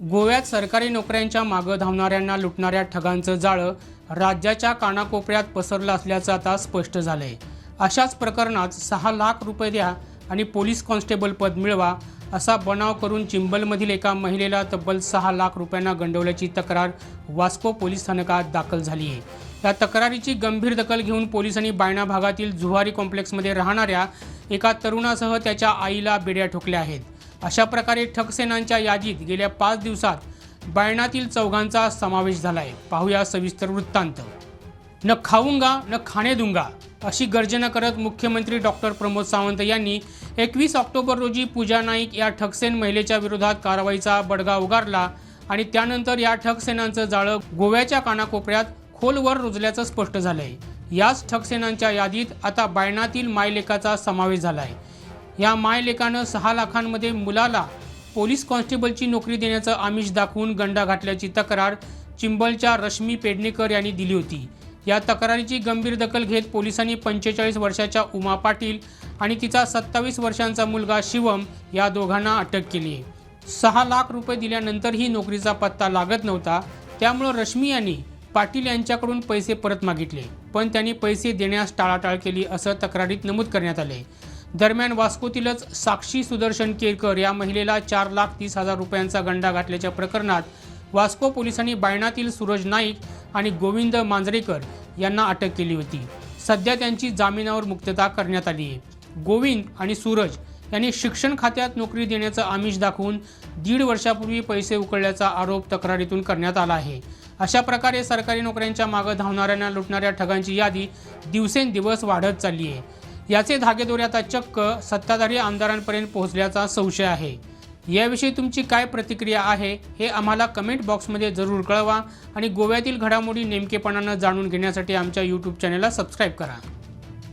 गोव्यात सरकारी नोकऱ्यांच्या मागं धावणाऱ्यांना लुटणाऱ्या ठगांचं जाळं राज्याच्या कानाकोपऱ्यात पसरलं असल्याचं आता स्पष्ट झालं आहे अशाच प्रकरणात सहा लाख रुपये द्या आणि पोलीस कॉन्स्टेबल पद मिळवा असा बनाव करून चिंबलमधील एका महिलेला तब्बल सहा लाख रुपयांना गंडवल्याची तक्रार वास्को पोलीस स्थानकात दाखल झाली आहे या तक्रारीची गंभीर दखल घेऊन पोलिसांनी बायणा भागातील जुहारी कॉम्प्लेक्समध्ये राहणाऱ्या एका तरुणासह त्याच्या आईला बेड्या ठोकल्या आहेत. अशा प्रकारे ठगसेनांच्या यादीत गेल्या पाच दिवसात बायणातील चौघांचा समावेश झाला आहे पाहूया सविस्तर वृत्तांत. न खाऊंगा न खाणे दुंगा अशी गर्जना करत मुख्यमंत्री डॉक्टर प्रमोद सावंत यांनी एकवीस ऑक्टोबर रोजी पूजा नाईक या ठगसेन महिलेच्या विरोधात कारवाईचा बडगा उगारला आणि त्यानंतर या ठगसेनांचं जाळं गोव्याच्या कानाकोपऱ्यात खोलवर रुजल्याचं स्पष्ट झालंय. याच ठगसेनांच्या यादीत आता बायणातील मायलेकाचा समावेश झाला आहे या मायलेकानं सहा लाखांमध्ये मुलाला पोलीस कॉन्स्टेबलची नोकरी देण्याचं आमिष दाखवून गंडा घातल्याची तक्रार चिंबलच्या रश्मी पेडणेकर यांनी दिली होती. या तक्रारीची गंभीर दखल घेत पोलिसांनी पंचेचाळीस वर्षाच्या उमा पाटील आणि तिचा सत्तावीस वर्षांचा मुलगा शिवम या दोघांना अटक केली. सहा लाख रुपये दिल्यानंतरही नोकरीचा पत्ता लागत नव्हता. त्यामुळं रश्मी यांनी पाटील यांच्याकडून पैसे परत मागितले. पण त्यांनी पैसे देण्यास टाळाटाळ केली असं तक्रारीत नमूद करण्यात आले दरम्यान वास्कोतीलच साक्षी सुदर्शन केरकर या महिलेला चार लाख तीस हजार रुपयांचा गंडा घातल्याच्या प्रकरणात वास्को पोलिसांनी बायणातील सूरज नाईक आणि गोविंद मांजरेकर यांना अटक केली होती. सध्या त्यांची जामिनावर मुक्तता करण्यात आली आहे. गोविंद आणि सूरज यांनी शिक्षण खात्यात नोकरी देण्याचं आमिष दाखवून दीड वर्षापूर्वी पैसे उकळल्याचा आरोप तक्रारीतून करण्यात आला आहे. अशा प्रकारे सरकारी नोकऱ्यांच्या मागं धावणाऱ्यांना लुटणाऱ्या ठगांची यादी दिवसेंदिवस वाढत चालली आहे. याचे धागेदोरे आता चक्क सत्ताधारी आमदारांपर्यंत पोहोचल्याचा संशय आहे. याविषयी तुमची काय प्रतिक्रिया आहे हे आम्हाला कमेंट बॉक्समध्ये जरूर कळवा आणि गोव्यातील घडामोडी नेमकेपणानं जाणून घेण्यासाठी आमच्या यूट्यूब चॅनलला सबस्क्राईब करा.